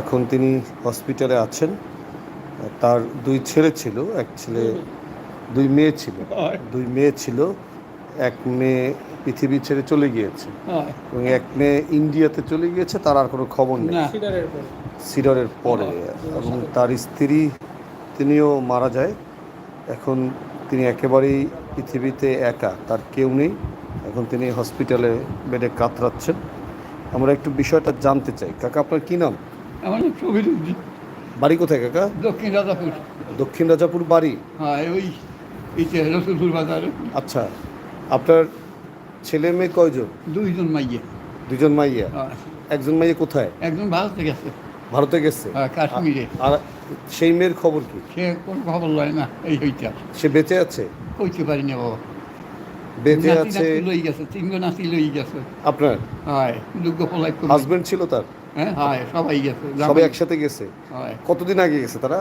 এখন তিনি হসপিটালে আছেন। তার দুই ছেলে ছিল এক ছেলে দুই মেয়ে ছিল। হয়। দুই মেয়ে ছিল এক মেয়ে পৃথিবী ছেড়ে চলে গিয়েছে এবং এক মেয়ে ইন্ডিয়াতে চলে গিয়েছে তার আর কোনো খবর নেই। সিডরের পরে। এবং তার স্ত্রী তিনিও মারা যায়। এখন তিনি একেবারেই পৃথিবীতে একা তার কেউ নেই। এখন তিনি হসপিটালে বেডে কাতরাচ্ছেন। আমরা একটু বিষয়টা জানতে চাই। কাকা আপনার কী নাম? আমার উদ্দিন বাড়ি কোথায় কাকা? দক্ষিণ রাজাপুর। দক্ষিণ রাজাপুর বাড়ি? হ্যাঁ ওই রসুলপুর বাজারে। আচ্ছা আপনার ছেলে মেয়ে কয়জন? দুইজন মাইয়ে। দুজন মাইয়া? হ্যাঁ, একজন মাইয়া কোথায়? একজন ভারতে গেছে। ভারতে গেছে? হ্যাঁ, কাশ্মীরে। আর সেই মেয়ের খবর কি? সে কোনো খবর লয় না এই হইটা সে বেঁচে আছে? কইতে পারি না বাবা। বেঁচে আছে? লই গেছে তিনগো নাতি লই গেছে। আপনার? হয় দুর্গ পলাই হাজবেন্ড ছিল তার? হ্যাঁ? হয় সবাই গেছে সবাই একসাথে গেছে? হয়। কতদিন আগে গেছে তারা?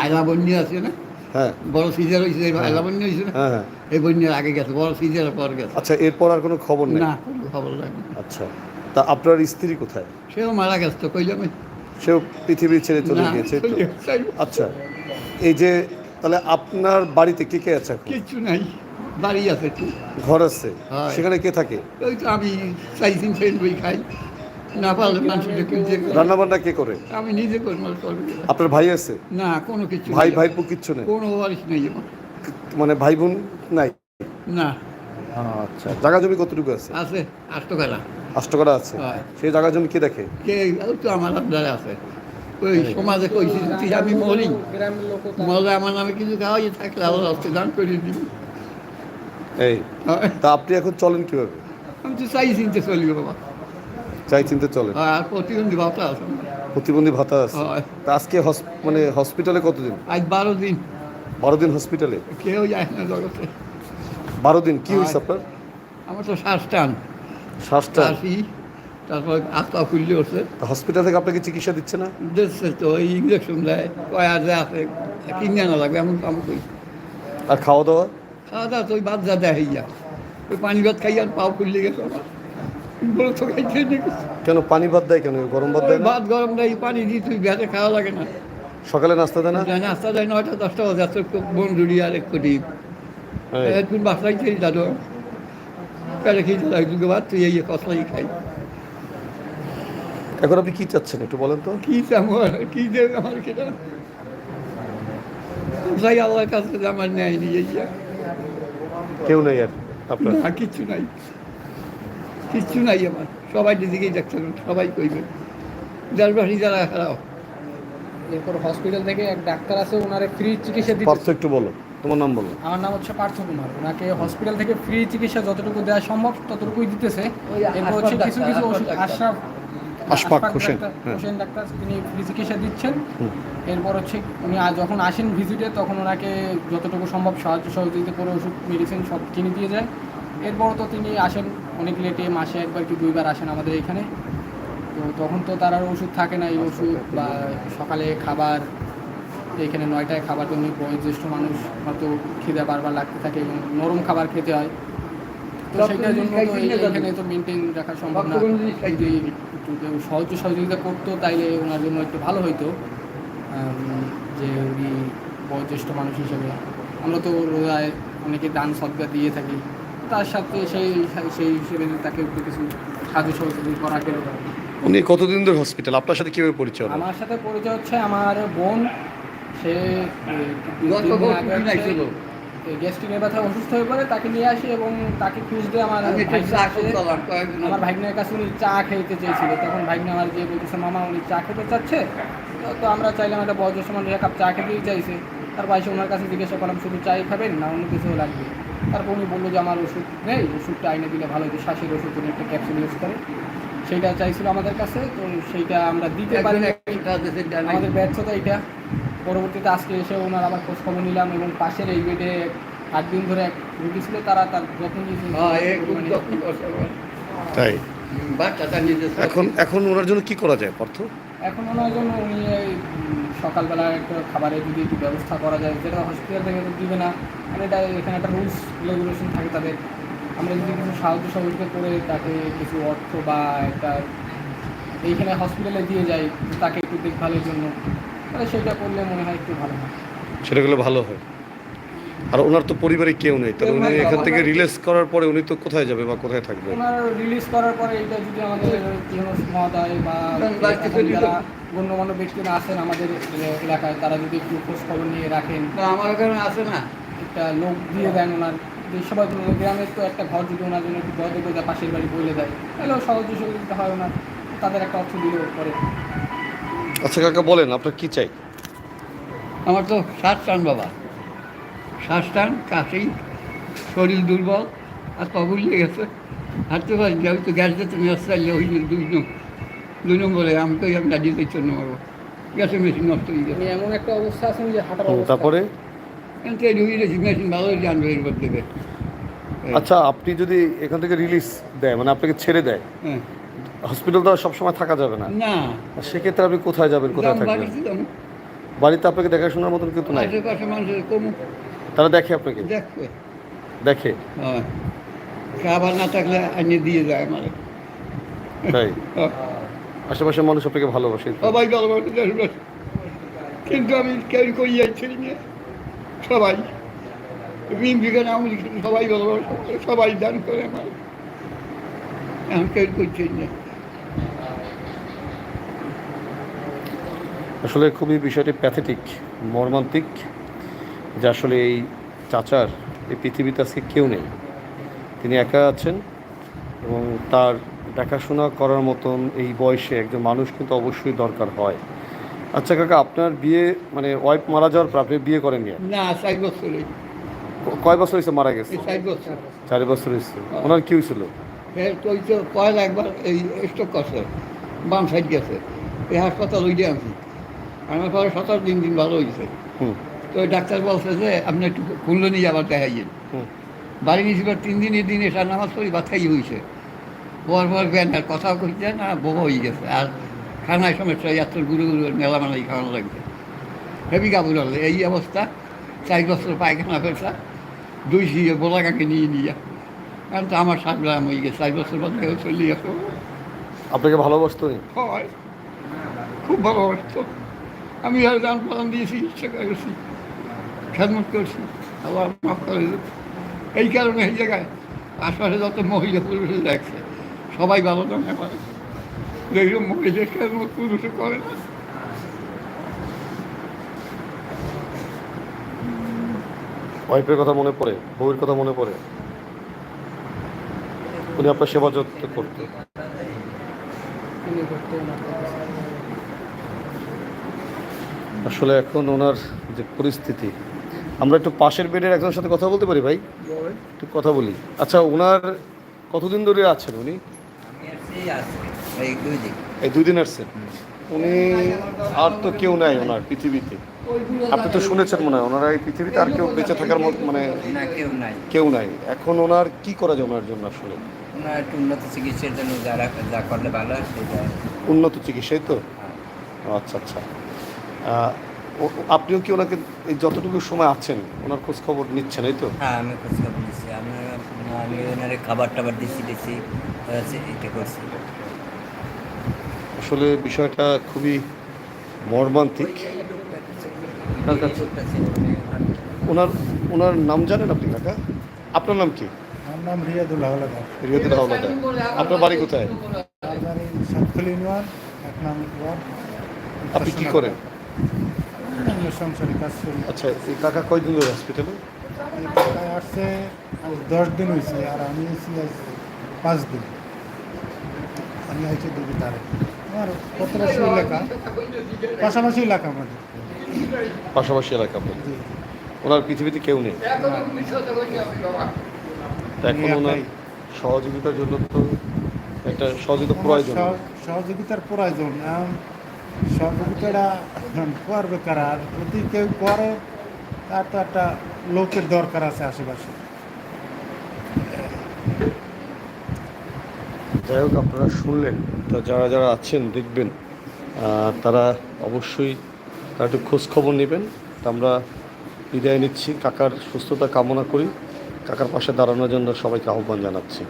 আয়লা বন্যা আছে না? হ্যাঁ। বড় সিজার হয়েছে আয়লা বন্যা হয়েছে না? হ্যাঁ হ্যাঁ। এই বন্যার আগে গেছে বড় পর গেছে। আচ্ছা এরপর আর কোনো খবর নেই? না কোনো খবর আচ্ছা তা আপনার স্ত্রী কোথায়? সেও মারা গেছে তো কইলাম সেও পৃথিবী ছেড়ে চলে গিয়েছে তো? আচ্ছা এই যে তাহলে আপনার বাড়িতে কে কে আছে কিচ্ছু নাই বাড়ি আছে ঘর আছে? হ্যাঁ। সেখানে কে থাকে? ওই তো আমি চাইছিন বই খাই। না পারলে মানুষকে খুঁজে রান্না বান্না কে করে? আমি নিজে আপনার ভাই আছে? না কোনো কিছু ভাই। কিচ্ছু নেই? কোনো নেই মানে ভাই বোন নাই? না। আচ্ছা জায়গা জমি কতটুকু আছে? আছে আষ্টকালা আষ্টকরা আছে। সেই জায়গা জমি কে দেখে? কে তো আমার আপনার আছে। ওই সমাজে কইছি যদি আমি মরি। মরলে আমার নামে কিছু খাওয়াই থাকলে আবার অস্তে দান করে দিবি। এই। তা আপনি এখন চলেন কীভাবে? আমি তো চাই চিনতে চলি বাবা। চাই চিনতে চলে। আর প্রতিবন্ধী ভাতা আছে। প্রতিবন্ধী ভাতা আছে। তা আজকে মানে হসপিটালে কতদিন? আজ বারো দিন। বারো দিন হসপিটালে কেউ যায় না জগতে। বারো দিন কি হয়েছে আপনার? আমার তো শ্বাস টান। শ্বাসটা কাশি তারপর আত্মা খুললে উঠছে হসপিটাল থেকে আপনাকে চিকিৎসা দিচ্ছে না? দিচ্ছে তো ইঞ্জেকশন দেয়। কয় আর যে আছে কিনে আনা লাগবে এমন কাম করি আর খাওয়া দাওয়া? খাওয়া দাওয়া তো ওই বাদ যা দেয় ওই পানি ভাত খাই আর পাও খুললে গেছে। কেন পানি ভাত দেয় কেন? গরম ভাত দেয় ভাত গরম দেয় পানি দিই তুই ভেতে খাওয়া লাগে না। সকালে নাস্তা দেয় না? জানি আস্তা দেয় নয়টা দশটা বাজে আসতে বন্ধুরি আর এক কোটি একদিন বাসায় খেয়ে দাদু। পেলে খেয়ে দাদু দুটো ভাত তুই এই কষলাই খাই। এখন আপনি কি চাচ্ছেন একটু বলেন তো? কি আমার কি দেবে আমার সেটা যাই আল্লাহর কাছে আমার নিয়ে যা কেউ নেই আর আপনার? কিচ্ছু নাই। কিচ্ছু নাই আমার। সবাই দিদিকেই দেখছেন সবাই কইবে দেশবাসী যারা খারাপ। এরপর হসপিটাল থেকে এক ডাক্তার আছে ওনারে ফ্রি চিকিৎসা দিতে পার্থ একটু বলো। তোমার নাম বলো। আমার নাম হচ্ছে পার্থ কুমার। ওনাকে হসপিটাল থেকে ফ্রি চিকিৎসা যতটুকু দেওয়া সম্ভব ততটুকুই দিতেছে। এরপর হচ্ছে কিছু কিছু ওষুধ আশরাফ আশফাক হোসেন, ডাক্তার, হ্যাঁ। হোসেন ডাক্তার তিনি ফ্রি চিকিৎসা দিচ্ছেন। এরপর হচ্ছে উনি আজ যখন আসেন ভিজিটে তখন ওনাকে যতটুকু সম্ভব সাহায্য সহযোগিতা করে ওষুধ মেডিসিন সব কিনে দিয়ে যায়। এরপর তো তিনি আসেন অনেক লেটে মাসে একবার কি দুইবার আসেন আমাদের এখানে। তো তখন তো তার আর ওষুধ থাকে না এই ওষুধ বা সকালে খাবার এখানে নয়টায় খাবার জন্য বয়োজ্যেষ্ঠ মানুষ হয়তো খিদে বারবার লাগতে থাকে এবং নরম খাবার খেতে হয়। তো সেটার জন্য তো এখানে তো মেনটেন রাখা সম্ভব না। যদি একটু কেউ সাহায্য সহযোগিতা করতো তাইলে ওনার জন্য একটু ভালো হইতো। যে উনি বয়োজ্যেষ্ঠ মানুষ হিসেবে। আমরা তো রোজায় অনেকে দান সদ্গা দিয়ে থাকি। তার সাথে সেই সেই হিসেবে তাকে একটু কিছু সাহায্য সহযোগিতা করা গেল। উনি কতদিন ধরে হসপিটাল আপনার সাথে কীভাবে পরিচয় হলো? আমার সাথে পরিচয় হচ্ছে আমার বোন সে গত বছর গ্যাস্ট্রিকের ব্যথা অসুস্থ হয়ে পড়ে তাকে নিয়ে আসি এবং তাকে খুঁজতে আমার আসে। আমার ভাগ্নের কাছে উনি চা খেতে চেয়েছিল। তখন ভাগ্নে আমার যে বলতেছে মামা উনি চা খেতে চাচ্ছে? তো- তো আমরা চাইলাম একটা বয়োজ্যেষ্ঠ মানুষ এক কাপ চা খেতেই চাইছে। তারপর এসে ওনার কাছে জিজ্ঞাসা করলাম শুধু চাই খাবেন না অন্য কিছুও লাগবে? তারপর উনি বলল যে আমার ওষুধ নেই ওষুধটা আইনে দিলে ভালো হতো শ্বাসের ওষুধ উনি একটা ক্যাপসুল ইউজ করে। সেইটা চাইছিল আমাদের কাছে তো সেইটা আমরা দিতে পারি। আমাদের ব্যর্থতা এটা পরবর্তীতে আজকে এসে ওনার আবার খোঁজ খবর নিলাম এবং পাশের এই বেডে আট দিন ধরে এক রুগী ছিল তারা তার যত্ন নিয়েছে। মানে তাই? এখন এখন ওনার জন্য কি করা যায় অর্থ এখন ওনার জন্য উনি সকালবেলা একটা খাবারের যদি একটু ব্যবস্থা করা যায়, যেটা হসপিটাল থেকে তো দিবে না মানে এটা এখানে একটা রুলস রেগুলেশন থাকে তাদের। আমরা যদি কিছু সাহায্য সহযোগিতা করে তাকে কিছু অর্থ বা একটা এইখানে হসপিটালে দিয়ে যাই, তাকে একটু দেখভালের জন্য, তাহলে সেটা করলে মনে হয় একটু ভালো হয়। সেটা করলে ভালো হয়। আর ওনার তো পরিবারে কেউ নেই তাহলে উনি এখান থেকে রিলিজ করার পরে উনি তো কোথায় যাবে বা কোথায় থাকবে? ওনার রিলিজ করার পরে এটা যদি আমাদের মহোদয় বা যারা গণ্যমান্য ব্যক্তিরা আছেন আমাদের এলাকায় তারা যদি একটু খোঁজ খবর নিয়ে রাখেন। তো আমার এখানে আছে না। একটা লোক দিয়ে দেন ওনার। সবাই গ্রামের তো একটা ঘর যদি ওনার জন্য একটু দেখবে যা পাশের বাড়ি বলে দেয় তাহলেও সহযোগী সহযোগিতা হয় ওনার। তাদের একটা অর্থ দিলেও পরে আচ্ছা কাকা বলেন আপনার কি চাই? আমার তো শ্বাস টান বাবা। শ্বাস টান কাশি শরীর দুর্বল আর কবুলিয়ে গেছে হাঁটতে পারি যে আমি তো গ্যাস দিতে নিয়ে আসতে ওই দুই নম দুই নম্বরে আমি তো আমি দাঁড়িয়ে দিচ্ছি নেব গ্যাসের মেশিন নষ্ট হয়ে গেছে। আমি এমন একটা অবস্থা আছেন যে হাঁটার তারপরে? কিন্তু এই দিয়েছি মেশিন ভালো জানবে এরপর থেকে আচ্ছা আপনি যদি এখান থেকে রিলিজ দেয় মানে আপনাকে ছেড়ে দেয় হ্যাঁ। হসপিটাল তো আর সবসময় থাকা যাবে না? না। আর সেক্ষেত্রে আপনি কোথায় যাবেন কোথায় থাকবেন। বাড়িতে আপনাকে দেখাশোনার মতন কিন্তু নাই। আশেপাশে মানুষের কম তারা দেখে আপনাকে। দেখবে। দেখে। হ্যাঁ। খাবার না থাকলে আনিয়ে দিয়ে যায় আমার। তাই? আশেপাশের মানুষ আপনাকে ভালোবাসে। সবাই ভালোবাসে কিন্তু আমি কেউ করি যাচ্ছি না সবাই। ঋণ বিজ্ঞান আমি সবাই ভালোবাসে সবাই দান করে আমার। এখন কেউ করছে না। আসলে খুবই বিষয়টি প্যাথেটিক মর্মান্তিক। যে আসলে এই চাচার এই পৃথিবীতে আজকে কেউ নেই। তিনি একা আছেন এবং তার দেখাশোনা করার মতন এই বয়সে একজন মানুষ কিন্তু অবশ্যই দরকার হয়। আচ্ছা কাকা আপনার বিয়ে মানে ওয়াইফ মারা যাওয়ার পর আপনি বিয়ে করেননি আর? না চার বছরে কয় বছর হয়েছে মারা গেছে? চার বছর। চার বছর হয়েছে। ওনার কি হয়েছিল? হ্যাঁ একবার এই স্ট্রোক করছে বাম সাইড গেছে। এই হাসপাতাল ওই দিয়ে আনছি আমার পরে সতেরো দিন দিন ভালো হয়েছে। হুম। তো ডাক্তার বলছে যে আপনি একটু খুললো নিয়ে আবার দেখাইয়েন বাড়ি নিয়েছি এবার তিন দিনের দিন এসে নামাজ পড়ি বাচ্চাই হয়েছে পর পর ব্যান আর কথাও কইছে না বউ হয়ে গেছে। আর খানায় সমস্যা এত গুরু গুরু মেলা মেলাই খাওয়ানো লাগবে হেবি কাবুল হলে এই অবস্থা। চার বছর পায়খানা ফেলসা দুই সিয়ে বোলা কাকে নিয়ে নিয়ে কারণ তো আমার সাত গ্রাম হয়ে গেছে চার বছর পর থেকে চলে আসো আপনাকে ভালোবাসতো? হয়। খুব ভালোবাসত। আমি আর দান প্রদান দিয়েছি ইচ্ছা করেছি। খেদমত করছি, আল্লাহ মাফ করে। এই কারণে এই জায়গায় আশপাশে যত মহিলা পুরুষে দেখছে, সবাই ভালো জানে পারে এইরকম মহিলা খেদমত পুরুষে করে না ওয়াইফের কথা মনে পড়ে বউয়ের কথা মনে পড়ে উনি আপনার সেবা যত্ন করতে তিনি করতে ওনার কথা। আসলে এখন ওনার যে পরিস্থিতি আমরা একটু পাশের বেডের একজনের সাথে কথা বলতে পারি ভাই? একটু কথা বলি। আচ্ছা ওনার কতদিন ধরে আছেন উনি? এই দুই দিন। আসছেন? উনি আর তো কেউ নাই ওনার পৃথিবীতে। আপনি তো শুনেছেন মনে হয় ওনারা এই পৃথিবীতে আর কেউ বেঁচে থাকার মতো মানে কেউ নাই। কেউ নাই। এখন ওনার কি করা যায় ওনার জন্য আসলে? উন্নত চিকিৎসার জন্য যারা যা করলে ভালো উন্নত চিকিৎসাই তো? হ্যাঁ। আচ্ছা আচ্ছা। আপনিও কি ওনাকে এই যতটুকু সময় আছেন ওনার খোঁজ খবর নিচ্ছেন এই তো? হ্যাঁ আমি খোঁজ খবর দিচ্ছি আমি আমি ওনারে খাবার টাবার দিচ্ছি দিচ্ছি এটা করছি। আসলে বিষয়টা খুবই মর্মান্তিক। ওনার ওনার নাম জানেন আপনি কাকা? আপনার নাম কি? আমার নাম রিয়াদুল হাওলাদার। রিয়াদুল হাওলাদার। আপনার বাড়ি কোথায়? আমার বাড়ি সাতখালি ইউনিয়ন এক নাম ওয়ার্ড। আপনি কি করেন? সংসারে কাজ করি আচ্ছা এই কাকা কয়দিন ধরে হসপিটালে এই টাকায় আসছে আজ দশ দিন হয়েছে আর আমি এসেছি আজ পাঁচ দিন। আমি আমার প্রতিবেশী এলাকা পাশাপাশি এলাকা আমাদের। পাশাপাশি এলাকা ওনার পৃথিবীতে কেউ নেই? এখন ওনার সহযোগিতার জন্য তো একটা সহযোগিতা প্রয়োজন। সহযোগিতার প্রয়োজন। সহযোগিতাটা করবে যদি কেউ করে, তার তো একটা লোকের দরকার আছে আশেপাশে। যাই হোক, আপনারা শুনলেন, তো যারা যারা আছেন, দেখবেন তারা অবশ্যই তারা একটু খোঁজ খবর নেবেন। তো আমরা বিদায় নিচ্ছি। কাকার সুস্থতা কামনা করি। কাকার পাশে দাঁড়ানোর জন্য সবাইকে আহ্বান জানাচ্ছি।